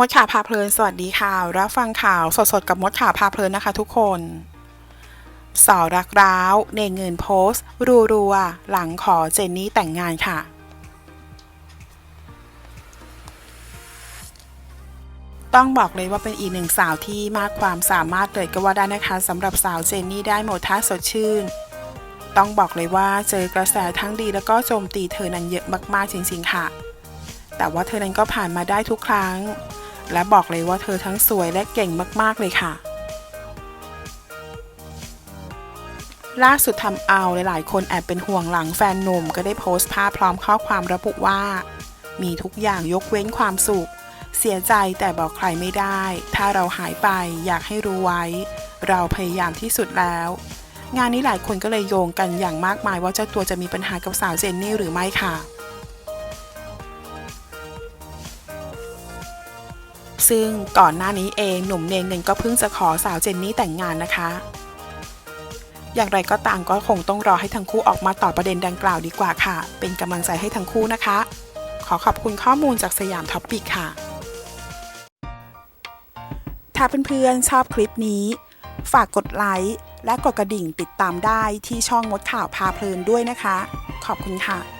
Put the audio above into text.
มดข่าวพาเพลิน สวัสดีค่ะ รับฟังข่าวสดๆ กับมดข่าวพาเพลินนะคะทุกคน สอรักร้าวเนเงินโพสต์ รัวๆ หลังขอเจนนี่แต่งงานค่ะ ต้องบอกเลยว่าเป็นอีกหนึ่งสาวที่มากความสามารถเลยก็ว่าได้นะคะสำหรับสาวเจนนี่ได้หมดท่าสดชื่น ต้องบอกเลยว่าเจอกระแสทั้งดีแล้วก็โจมตีเธอนั้นเยอะมากๆจริงๆค่ะ แต่ว่าเธอนั้นก็ผ่านมาได้ทุกครั้ง และบอกเลยว่าเธอทั้งสวยและเก่งมาก ๆ เลยค่ะ ล่าสุดทำเอาหลาย ๆ คนแอบเป็นห่วงหลังแฟนหนุ่มก็ได้โพสต์ภาพพร้อมข้อความระบุว่า มีทุกอย่างยกเว้นความสุข เสียใจแต่บอกใครไม่ได้ ถ้าเราหายไปอยากให้รู้ไว้ เราพยายามที่สุดแล้ว งานนี้หลายคนก็เลยโยงกันอย่างมากมายว่าเจ้าตัวจะมีปัญหากับสาวเจนนี่หรือไม่ค่ะ ซึ่งก่อนหน้านี้เองหนุ่มเนงเงินก็เพิ่งจะขอสาวเจนนี่แต่งงานนะคะ อย่างไรก็ตามก็คงต้องรอให้ทั้งคู่ออกมาตอบประเด็นดังกล่าวดีกว่าค่ะ เป็นกำลังใจให้ทั้งคู่นะคะ ขอขอบคุณข้อมูลจากสยามท็อปปิกค่ะ ถ้าเพื่อนๆชอบคลิปนี้ ฝากกดไลค์และกดกระดิ่งติดตามได้ที่ช่องมดข่าวพาเพลินด้วยนะคะ ขอบคุณค่ะ